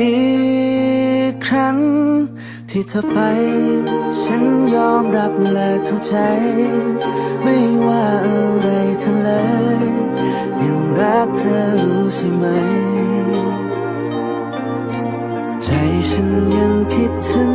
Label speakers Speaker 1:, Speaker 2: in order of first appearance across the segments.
Speaker 1: อีกครั้ง ที่เธอไป ฉันยอมรับและเข้าใจ ไม่ว่าอะไรเธอเลยยังรักเธอรู้ใช่ไหม ใจฉันยังคิดถึง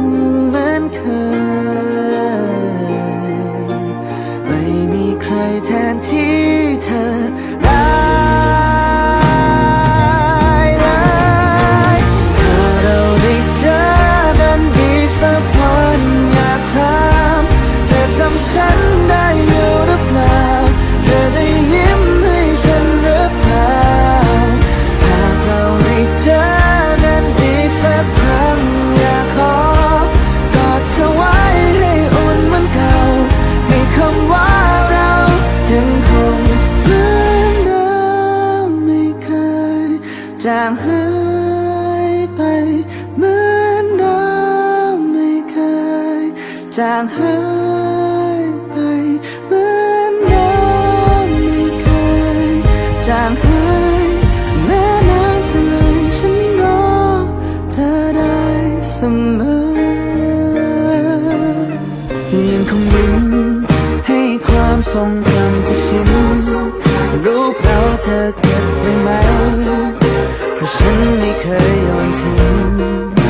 Speaker 1: จางหายไปเหมือนเดิมไม่เคย จางหายไปเหมือนเดิมไม่เคย จางหายแม้นานเท่าไรฉันรอเธอได้เสมอยังคงยิ้มให้ความทรงจำทุกชิ้น รู้เปล่าเธอเก็บไว้ไหม 可是你可有听？